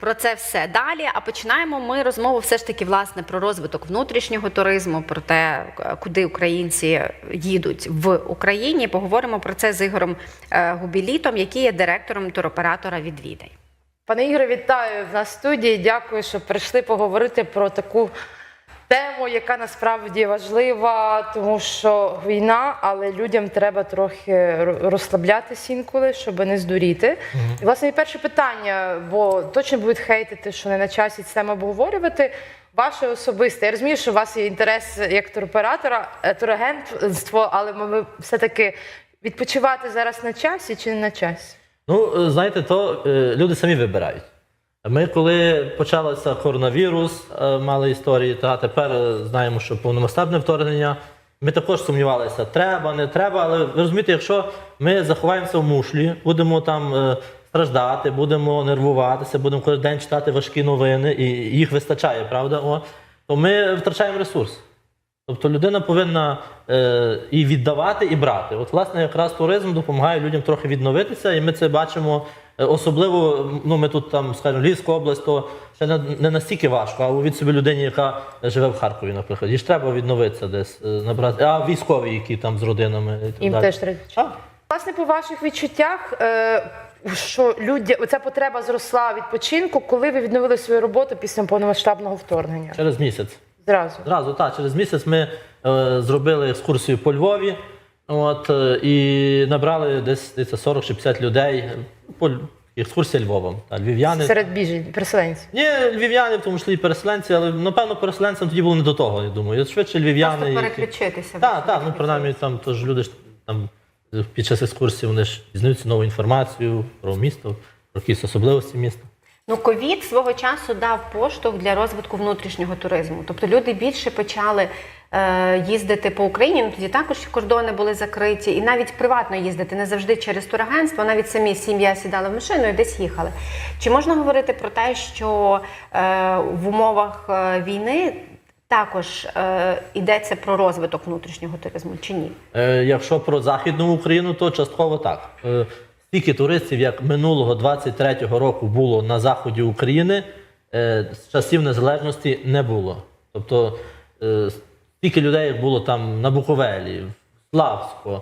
Про це все далі. А починаємо ми розмову все ж таки власне про розвиток внутрішнього туризму, про те, е, куди українці їдуть в Україні. Поговоримо про це з Ігорем е, Губілітом, який є директором туроператора Відвідай. Пане Ігоре, вітаю в нас студії. Дякую, що прийшли поговорити про таку тему, яка насправді важлива, тому що війна, але людям треба трохи розслаблятися інколи, щоб не здуріти. І, власне, і перше питання, бо точно будуть хейтити, що не на часі тему обговорювати. Ваше особисте. Я розумію, що у вас є інтерес як туроператора, е, турагентство, але ми ми все-таки відпочивати зараз на часі чи не на часі? Ну, е, знаєте, то е, люди самі вибирають. Ми, коли почався коронавірус, е, мали історії, та тепер е, знаємо, що повномасштабне вторгнення. Ми також сумнівалися, треба, не треба. Але ви розумієте, якщо ми заховаємося в мушлі, будемо там е, страждати, будемо нервуватися, будемо кожен день читати важкі новини, і їх вистачає, правда? О, то ми втрачаємо ресурс. Тобто людина повинна е, і віддавати, і брати. От, власне, якраз туризм допомагає людям трохи відновитися, і ми це бачимо. Е, Особливо, ну ми тут там, скажімо, Львівська область, то ще не, не настільки важко, а уявіть собі людині, яка живе в Харкові, наприклад. Їй ж треба відновитися десь, е, набрати. А військові, які там з родинами. І так Їм далі. теж треба. Так. Власне, по ваших відчуттях, е, що люди, оця потреба зросла відпочинку, коли ви відновили свою роботу після повномасштабного вторгнення? Через місяць. Зразу. Зразу, так, через місяць ми е, зробили екскурсію по Львові от, і набрали десь, десь 40 чи 50 людей. По екскурсія Львовом. Та, львів'яни. Серед біжень, переселенців. Ні, львів'яни, в тому числі і переселенці, але напевно переселенцям тоді було не до того, я думаю. Швидше львів'яни. які- переключитися. Так, так, ну принаймні там тож люди ж там під час екскурсії вони ж дізнаються нову інформацію про місто, про якісь особливості міста. Ну, ковід свого часу дав поштовх для розвитку внутрішнього туризму. Тобто люди більше почали їздити по Україні. Ну тоді також кордони були закриті, і навіть приватно їздити не завжди через турагентство, навіть самі сім'я сідала в машину і десь їхали. Чи можна говорити про те, що е, в умовах е, війни також е, йдеться про розвиток внутрішнього туризму чи ні? Е, якщо про Західну Україну, то частково так. Е, стільки туристів, як минулого 23-го року було на заході України, е, з часів незалежності не було. Тобто е, стільки людей, було там на Буковелі, в Славську,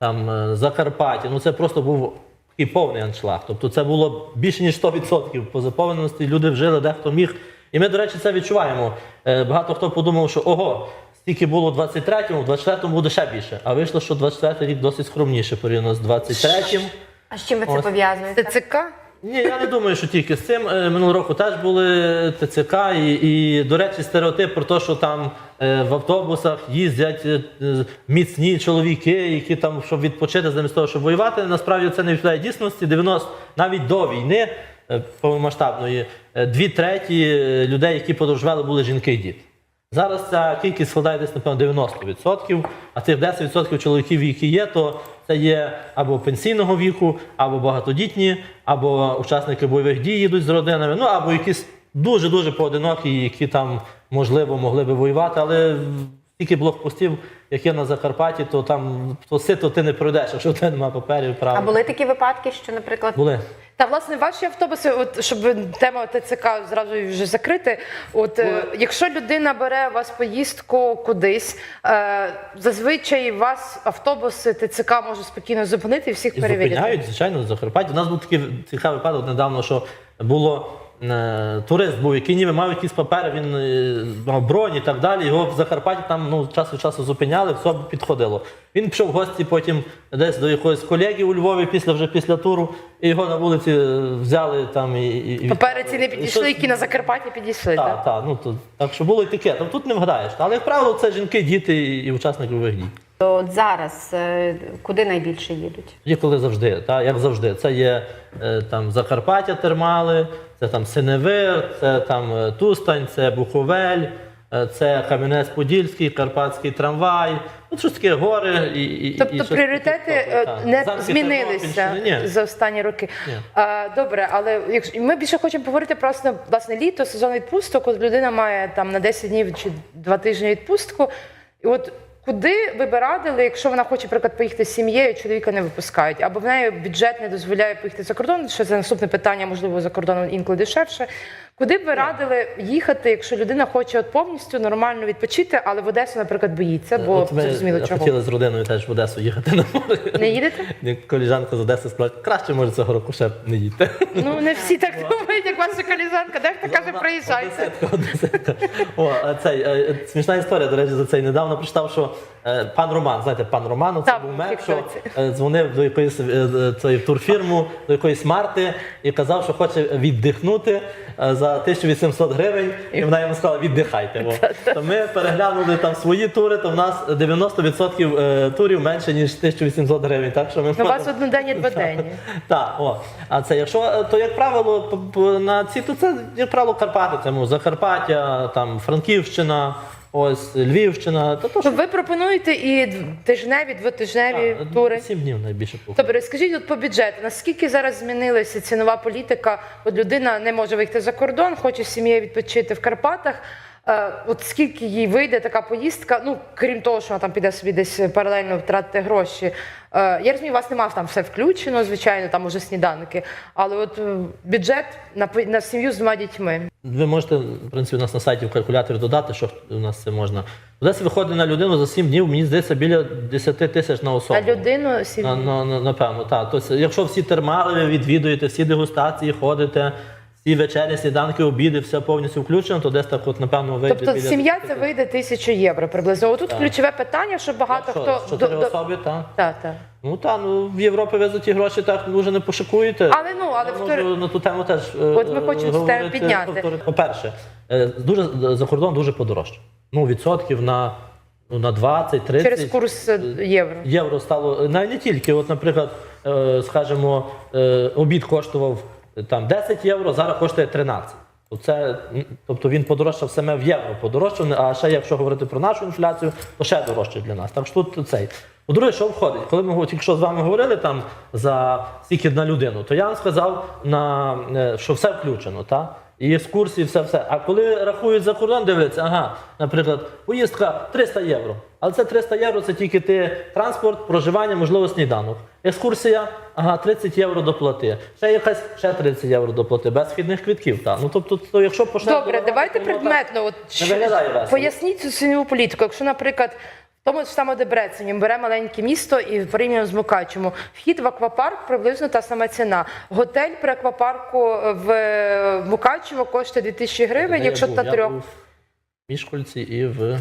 там е, Закарпатті, ну це просто був такий повний аншлаг. Тобто це було більше ніж 100% по заповненості. Люди вжили, дехто міг. І ми, до речі, це відчуваємо. Е, Багато хто подумав, що ого, стільки було в 23-му, в 24-му буде ще більше. А вийшло, що 24-й рік досить скромніше порівняно з 23-м. А з чим ви це пов'язуєте? ТЦК? Ні, я не думаю, що тільки з цим. Е, Минулого року теж були ТЦК, і, і до речі, стереотип про те, що там в автобусах їздять е, е, міцні чоловіки, які там, щоб відпочити замість того, щоб воювати. Насправді це не відповідає дійсності. 90, навіть до війни е, повномасштабної, е, дві треті е, людей, які подорожували, були жінки і діти. Зараз ця кількість складає десь, напевно, 90%, а тих 10% чоловіків, які є, то це є або пенсійного віку, або багатодітні, або учасники бойових дій їдуть з родинами, ну або якісь дуже-дуже поодинокі, які там, можливо, могли би воювати, але стільки блокпостів, як є на Закарпатті, то там то сито ти не пройдеш, якщо в тебе немає паперів, прав. А були такі випадки, що, наприклад, Були. Та власне ваші автобуси, от щоб тема ТЦК зразу вже закрити. От е, якщо людина бере у вас поїздку кудись, е, зазвичай вас автобуси ТЦК може спокійно зупинити і всіх І зупиняють, звичайно, в Закарпатті. У нас був такий цікавий випадок недавно, що було турист був, який ніби мав якісь папери, він е, мав бронь і так далі. Його в Закарпатті там ну, час від часу зупиняли, все підходило. Він пішов в гості потім десь до якоїсь колеги у Львові після вже після туру, і його на вулиці е, взяли там і. і Папери ці не підійшли, які на Закарпатті підійшли. Так, Так, так, ну то так що було і таке. Тут не вгадаєш. Але як правило, це жінки, діти і, і учасники бойових дій. То от зараз е, куди найбільше їдуть? Є коли завжди, та, як завжди. Це є е, там Закарпаття термали, це там Синевир, це там е, Тустань, це Буковель, е, це Кам'янець-Подільський, Карпатський трамвай. Ну, щось таке гори і. і і Тобто щось пріоритети таке, не Замки змінилися Ні. за останні роки. Ні. Е, Добре, але якщо ми більше хочемо поговорити про власне, власне літо, сезон відпусток, от людина має там на 10 днів чи 2 тижні відпустку. І от куди ви би радили, якщо вона хоче, наприклад, поїхати з сім'єю, чоловіка не випускають, або в неї бюджет не дозволяє поїхати за кордон, що це наступне питання, можливо, за кордоном інколи дешевше. Куди б ви радили їхати, якщо людина хоче от повністю нормально відпочити, але в Одесу, наприклад, боїться, бо От ми зрозуміло чого. хотіли з родиною теж в Одесу їхати на море. Не їдете? Коліжанка з Одеси сказала, краще може цього року ще не їдьте. Ну не всі так думають, як ваша колізанка. Дехто каже, приїжджайте. Одеситка, одеситка. О, цей, е, смішна історія, до речі, за цей недавно прочитав, що е, пан Роман, знаєте, пан Роман, це був в що е, дзвонив до якоїсь е, е, цієї турфірму, до якоїсь марти і казав, що хоче віддихнути е, за 1800 гривень, і вона йому сказала, віддихайте. Бо. То ми переглянули там свої тури, то в нас 90% е, турів менше, ніж 1800 гривень. Так що ми Ну, у вас можемо- одноденні дводенні. так, о. А це якщо е, то як правило на ці, то це як правило Карпати, це ну, Закарпаття, там Франківщина, ось Львівщина. То, то що... ви пропонуєте і тижневі, двотижневі тури. Сім днів найбільше походу. Добре, скажіть от по бюджету, наскільки зараз змінилася цінова політика? От людина не може виїхати за кордон, хоче з сім'єю відпочити в Карпатах. Е, От скільки їй вийде така поїздка? Ну крім того, що вона там піде собі десь паралельно втратити гроші. Е, Я розумію, у вас немає там все включено, звичайно, там уже сніданки. Але от е, бюджет на на сім'ю з двома дітьми. Ви можете, в принципі, у нас на сайті в калькуляторі додати, що у нас це можна. Десь виходить на людину за 7 днів, мені здається, біля 10 тисяч на особу. На людину сім... На, на, на, напевно, так. Тобто, якщо всі термали відвідуєте, всі дегустації ходите, всі вечері, сніданки, обіди, все повністю включено, то десь так, от, напевно, вийде Тобто біля сім'я це вийде тисячу євро приблизно. Отут Так. ключове питання, що багато Якщо хто з чотири особи, так. Так, так. Ну так, ну в Європі ви за ті гроші так дуже не пошикуєте. Але ну, але Я в можу на ту тему теж. е, От ми хочемо цю тему говорити. підняти. По-перше, е, дуже за кордон дуже подорожче. Ну, відсотків на, ну, на 20-30 через курс е, євро. євро стало. Навіть не тільки. От, наприклад, е, скажімо, е, обід коштував е, там 10 євро, зараз коштує 13. Оце, м, тобто він подорожчав саме в євро подорожчав, а ще якщо говорити про нашу інфляцію, то ще дорожче для нас. Так що тут цей. По-друге, що входить? Коли ми тільки що з вами говорили там за скільки на людину, то я вам сказав, на, е, що все включено, так? І екскурсії, все, все. А коли рахують за кордон, дивляться, ага, наприклад, поїздка 300 євро. Але це 300 євро це тільки ти транспорт, проживання, можливо, сніданок. Екскурсія, ага, 30 євро доплати. Ще якась ще 30 євро доплати, без вхідних квитків. Та. Ну тобто, то, якщо почнемо Добре, дорогувати, давайте воно предметно. От, не виглядає весело. поясніть цю цінову політику. Якщо, наприклад, в тому ж самому Дебрецені бере маленьке місто і порівняно з Мукачевом, вхід в аквапарк приблизно та сама ціна. Готель при аквапарку в Мукачево коштує 2000 гривень, Де якщо я та був? Я трьох. був в Мішкольці і в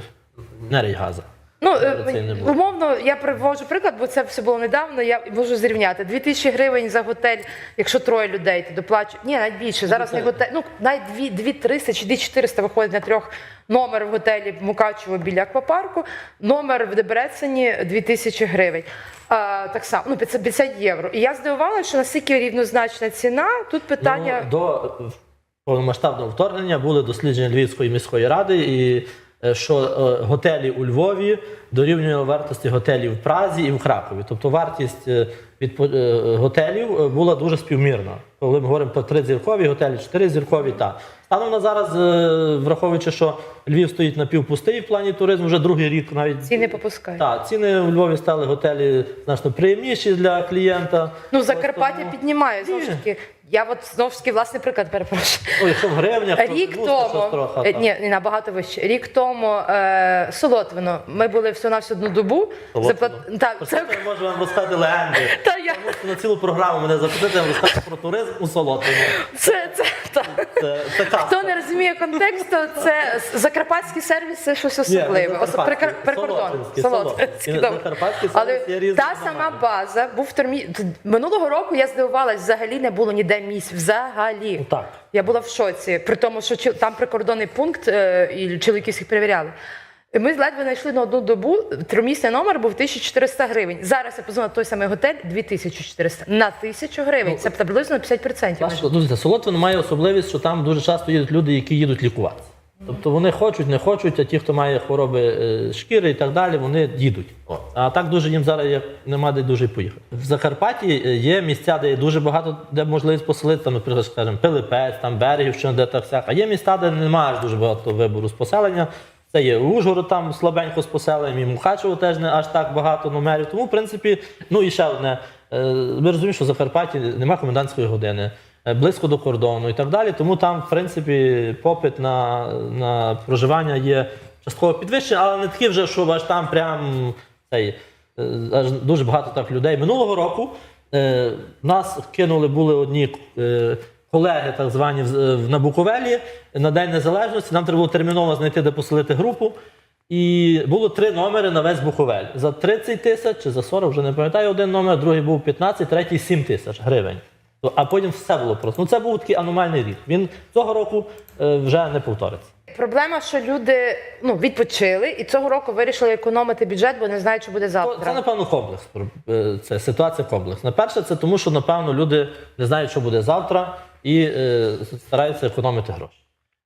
Нерейгаза. Ну, е, було. умовно, я привожу приклад, бо це все було недавно. Я можу зрівняти. 2000 гривень за готель, якщо троє людей, то доплачують. Ні, навіть більше. Зараз не готель. Ну, навіть 2, 2300 чи 2400 виходить на трьох номер в готелі Мукачево біля аквапарку, номер в Дебрецені 2000 гривень. А, так само, ну 550 євро. І я здивувалася, що наскільки рівнозначна ціна, тут питання. Ну, до повномасштабного вторгнення були дослідження Львівської міської ради, і е, що е, готелі у Львові дорівнювали вартості готелів в Празі і в Кракові. Тобто вартість е, від готелів е, була дуже співмірна. Коли ми говоримо про тризіркові готелі, чотиризіркові, та станом на зараз, е, враховуючи, що Львів стоїть напівпустий в плані туризму, вже другий рік навіть Ціни попускають. Так, ціни у Львові стали готелі значно приємніші для клієнта. Ну, Закарпаття піднімає знову ж таки. Я от знову ж таки власний приклад перепрошую. Ой, в гривнях, Рік ну, тому, трохи, е, ні, набагато вище. Рік тому е, Солотвино. Ми були всього на всю одну добу. Солотвино? Запла- Так, це... Я можу вам розказати легенди. Та я- можете на цілу програму мене запитати, я вам про туризм у Солотвино. Це, це, так. Це, це. Хто не розуміє контексту, це закарпатський сервіс це щось особливе. Ос- закарпатський, Прикордон. солотвинський, Солотвинський, солотвинський. Але є різний та сама база був термі... Минулого року я здивувалась, взагалі не було ніде місць. Взагалі. Ну, так. Я була в шоці, при тому, що там прикордонний пункт е, і чоловіки всіх перевіряли. І Ми ледве знайшли на одну добу, тримісний номер був 1400 гривень. Зараз я позвонила той самий готель 2400 на 1000 гривень. Це приблизно на 50%. Важко. Дивіться, Солотвин має особливість, що там дуже часто їдуть люди, які їдуть лікуватися. Тобто вони хочуть, не хочуть, а ті, хто має хвороби е, шкіри і так далі, вони їдуть. А так дуже їм зараз як нема де дуже поїхати. В Закарпатті е, є місця, де є дуже багато, де можливість поселити, там, наприклад, скажімо, Пилипець, там Берегівщина, де так всяка. А є місця, де немає аж дуже багато вибору з поселення. Це є Ужгород там слабенько з поселенням, і Мукачево теж не аж так багато номерів. Тому, в принципі, ну і ще одне. е, Ми розуміємо, що в Закарпатті немає комендантської години, близько до кордону і так далі. Тому там, в принципі, попит на, на проживання є частково підвищений, але не такий вже, що аж там прям цей, е, аж дуже багато так людей. Минулого року е, нас кинули були одні. е, колеги, так звані на Буковелі на День Незалежності. Нам треба було терміново знайти, де поселити групу. І було три номери на весь Буковель. За 30 тисяч чи за 40, вже не пам'ятаю, один номер, другий був 15, третій 7 тисяч гривень. То- А потім все було просто. Ну це був такий аномальний рік. Він цього року е, вже не повториться. Проблема, що люди ну, відпочили і цього року вирішили економити бюджет, бо не знають, що буде завтра. Це, напевно, комплекс. Е, Це ситуація комплекс. На Перше, це тому, що, напевно, люди не знають, що буде завтра, і е, стараються економити гроші.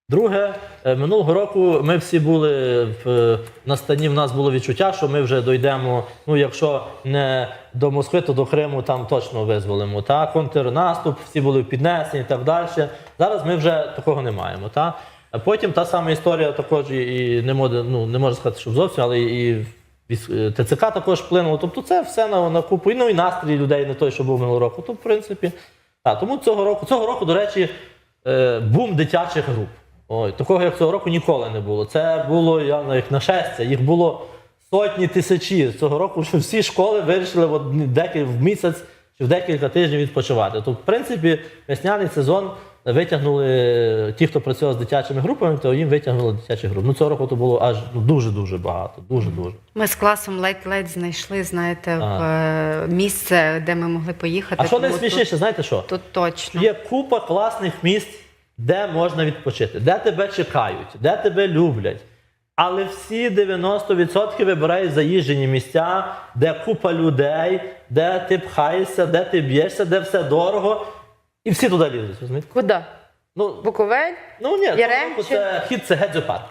Друге, е, минулого року ми всі були в е, на стані. В нас було відчуття, що ми вже дійдемо. Ну, якщо не до Москви, то до Криму там точно визволимо. Та контрнаступ, всі були в піднесенні і так далі. Зараз ми вже такого не маємо. Та потім та сама історія також і не може, ну не можу сказати, що зовсім, але і е, ТЦК також вплинуло. Тобто це все на, на купу. І, Ну і настрій людей не той, що був минулого року. То, в принципі, так. Тому цього року, цього року, до речі, бум дитячих груп. Ой, такого як цього року ніколи не було. Це було я на- як нашестя. Їх було сотні тисячі. Цього року що всі школи вирішили в, одні- в місяць чи в декілька тижнів відпочивати. Тобто, в принципі, весняний сезон витягнули е, ті, хто працював з дитячими групами, то їм витягнули дитячі групи. Ну цього року то було аж ну, дуже-дуже багато. Дуже-дуже. Ми з класом ледь-ледь знайшли, знаєте, в е, місце, де ми могли поїхати. А що найсмішніше, знаєте що? Тут точно. Є купа класних місць, де можна відпочити, де тебе чекають, де тебе люблять. Але всі 90% вибирають заїжджені місця, де купа людей, де ти пхаєшся, де ти б'єшся, де все дорого. І всі туди лізуть. розумієте? Куди? Ну, Буковель? ну ні, Яремче? це хід це гедзопарк.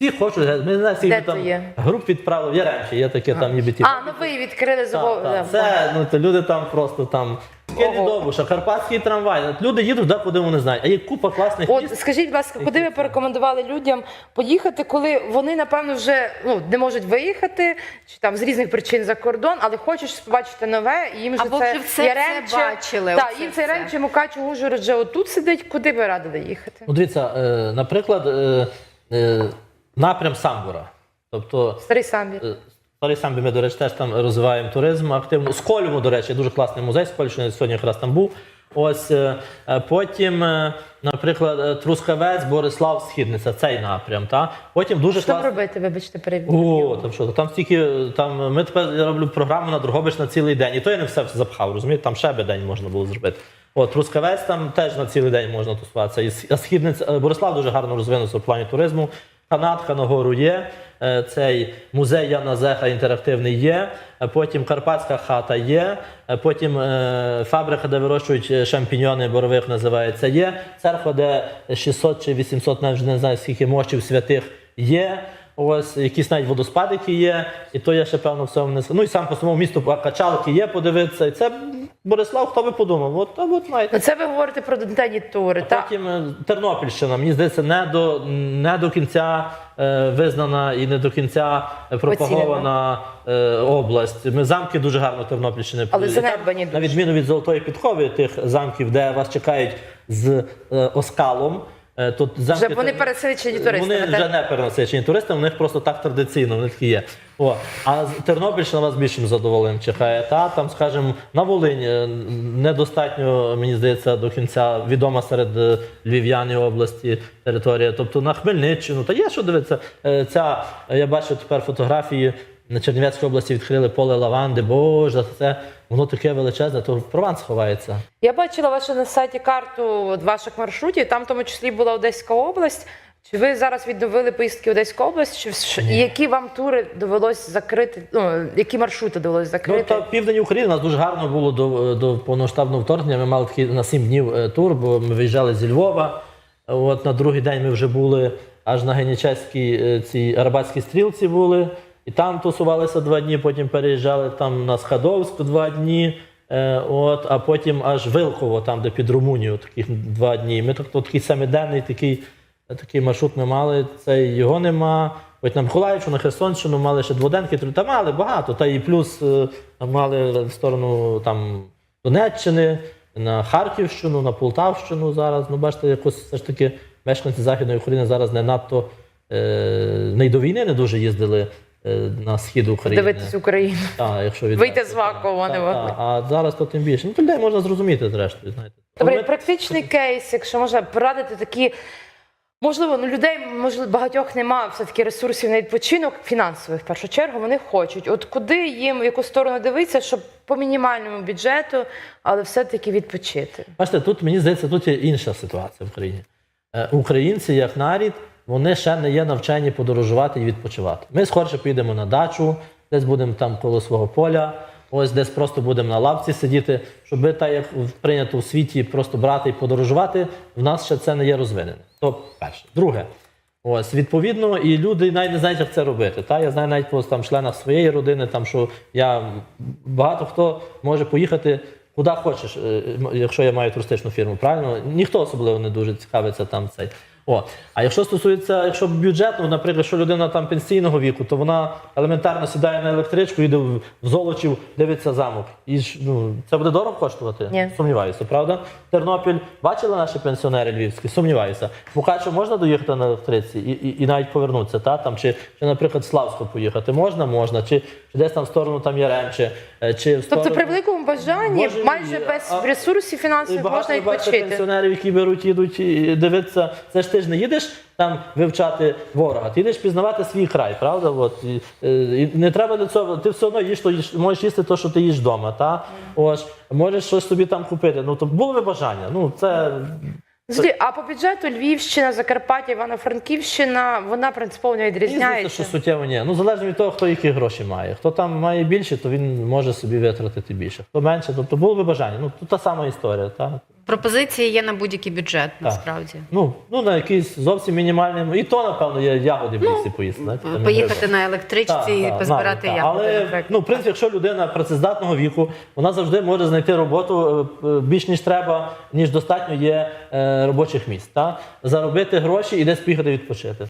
Всі хочуть, ми не знаємо, скільки Де там є? груп відправили в Яремче, є таке там ніби ті. А, ну ви відкрили Так, так. Це ну то люди там просто там скелі Ого. довбуша, карпатський трамвай. Люди їдуть, де куди вони знають. А є купа класних От місць. скажіть, будь ласка, куди ви порекомендували людям поїхати, коли вони напевно вже ну не можуть виїхати, чи там з різних причин за кордон, але хочуть побачити нове, і їм же Або це вже все це бачили, Так, оце їм це все. Яремче, Мукачево, Ужгород вже отут сидить. Куди ви радили їхати? Ну, дивіться, е, наприклад, е, е, напрям Самбура. Тобто, Старий самбір. е, Старий Самбі, ми, до речі, теж там розвиваємо туризм активно. З Кольму, до речі, дуже класний музей з Кольщини, сьогодні якраз там був. Ось е, е, потім, е, наприклад, Трускавець, Борислав, Східниця, цей напрям. Та? Потім дуже Що там робити, вибачте, перевірку? О, там що, там стільки, там ми тепер я роблю програму на Дрогобич на цілий день. І то я не все запхав, розумієте, там ще би день можна було зробити. От Трускавець там теж на цілий день можна тусуватися. І Східниця, Борислав дуже гарно розвинувся в плані туризму. Канатка на гору є, е, цей музей Яна Зеха інтерактивний є, е, потім Карпатська хата є, е, потім фабрика, де вирощують шампіньони борових, називається є. Церква, де 600 чи 800, навіть не знаю скільки мощів святих є. Ось якісь навіть водоспадики є, і то я ще певно в цьому не Ну і сам по самому місту качалки є, подивитися. І це Борислав, хто би подумав? От, от. Ну це ви говорите про денні тури. так? Потім е, Тернопільщина, мені здається, не до, не до кінця е, визнана і не до кінця пропагована е, область. Ми замки дуже гарно Тернопільщини Але подивилися. занедбані На відміну від Золотої підкови, тих замків, де вас чекають з е, оскалом. Е, Тут замки Вже вони пересичені туристами, Вони так? вже не перенасичені туристами, у них просто так традиційно, вони такі є. О, а Тернопільщина вас більшим задоволенням чекає. Та там, скажімо, на Волині недостатньо, мені здається, до кінця відома серед е, львів'ян і області територія. Тобто на Хмельниччину, та є що дивитися. Е, Ця я бачу тепер фотографії. На Чернівецькій області відкрили поле лаванди. Боже, це воно таке величезне, то в Прованс ховається. Я бачила вашу на сайті карту ваших маршрутів. Там в тому числі була Одеська область. Чи ви зараз відновили поїздки в Одеську область? Чи що- і які вам тури довелось закрити? Ну які маршрути довелось закрити? Ну, закрити? та південь України у нас дуже гарно було до, до повноштабного вторгнення. Ми мали такий на 7 днів е, тур, бо ми виїжджали зі Львова. От на другий день ми вже були аж на Генічеській е, цій Арбатській стрілці були. І там тусувалися два дні, потім переїжджали там на Схадовську два дні. Е, от, а потім аж Вилково, там, де під Румунію, таких два дні. Ми так, то, такий семиденний такий, такий маршрут ми мали. Це його нема. хоч на Миколаївщину, на Херсонщину мали ще дводенки, та мали багато. Та і плюс е, мали в сторону там Донеччини, на Харківщину, на Полтавщину зараз. Ну, бачите, якось все ж таки мешканці Західної України зараз не надто е, не й до війни не дуже їздили на схід України. Дивитись Україну. Та, якщо відверто, Вийти з вакууму не та. А зараз то тим більше. Ну, то людей можна зрозуміти, зрештою, знаєте. Добре, практичний кейс, якщо можна порадити такі. Можливо, ну людей можливо багатьох немає все-таки ресурсів на відпочинок, фінансових в першу чергу. Вони хочуть. От куди їм, в яку сторону дивитися, щоб по мінімальному бюджету, але все-таки відпочити. Бачите, тут мені здається, тут є інша ситуація в країні. Е, Українці, як нарід, вони ще не є навчені подорожувати і відпочивати. Ми скорше підемо на дачу, десь будемо там коло свого поля, ось десь просто будемо на лавці сидіти, щоб так як прийнято в світі просто брати і подорожувати, в нас ще це не є розвинене. То перше. Друге, Ось відповідно, і люди навіть не знають, як це робити. Та я знаю навіть по там членах своєї родини, там що я багато хто може поїхати куди хочеш, е, якщо я маю туристичну фірму. Правильно ніхто особливо не дуже цікавиться там цей. О, а якщо стосується, якщо бюджетно, наприклад, що людина там пенсійного віку, то вона елементарно сідає на електричку, йде в Золочів, дивиться замок. І ж, ну, це буде дорого коштувати? Ні. Сумніваюся, правда? Тернопіль бачили наші пенсіонери львівські? Сумніваюся. В Мукачево можна доїхати на електриці і, і, і навіть повернутися, та? Там, чи, чи, наприклад, в Славську поїхати можна, можна, чи, чи десь там в сторону там Яремче, чи в сторону... Тобто, при великому бажанні, Боже майже мій, без а- ресурсів І фінансових можна бачите відпочити. пенсіонерів, які беруть, їдуть і дивитися. Це ж ти ж не їдеш там вивчати ворога, ти їдеш пізнавати свій край, правда? От, і, е, і не треба до цього, ти все одно їш, то їш, можеш їсти те, що ти їш вдома, та? Ось, можеш щось собі там купити. Ну, то було би бажання. Ну, це Злі, а по бюджету Львівщина, Закарпаття, Івано-Франківщина, вона принципово не відрізняється. що суттєво ні. Ну, залежно від того, хто які гроші має. Хто там має більше, то він може собі витратити більше. Хто менше, тобто було би бажання. Ну, тут та сама історія, так? Пропозиції є на будь-який бюджет, насправді. Ну, ну на якийсь зовсім мінімальний. І то, напевно, є ягоди в лісі поїсти. знаєте, там Поїхати на електричці і так, позбирати так. ягоди. Але наприклад. ну, в принципі, якщо людина працездатного віку, вона завжди може знайти роботу е, е, більш ніж треба, ніж достатньо є е, робочих місць. Та? Заробити гроші і десь поїхати відпочити.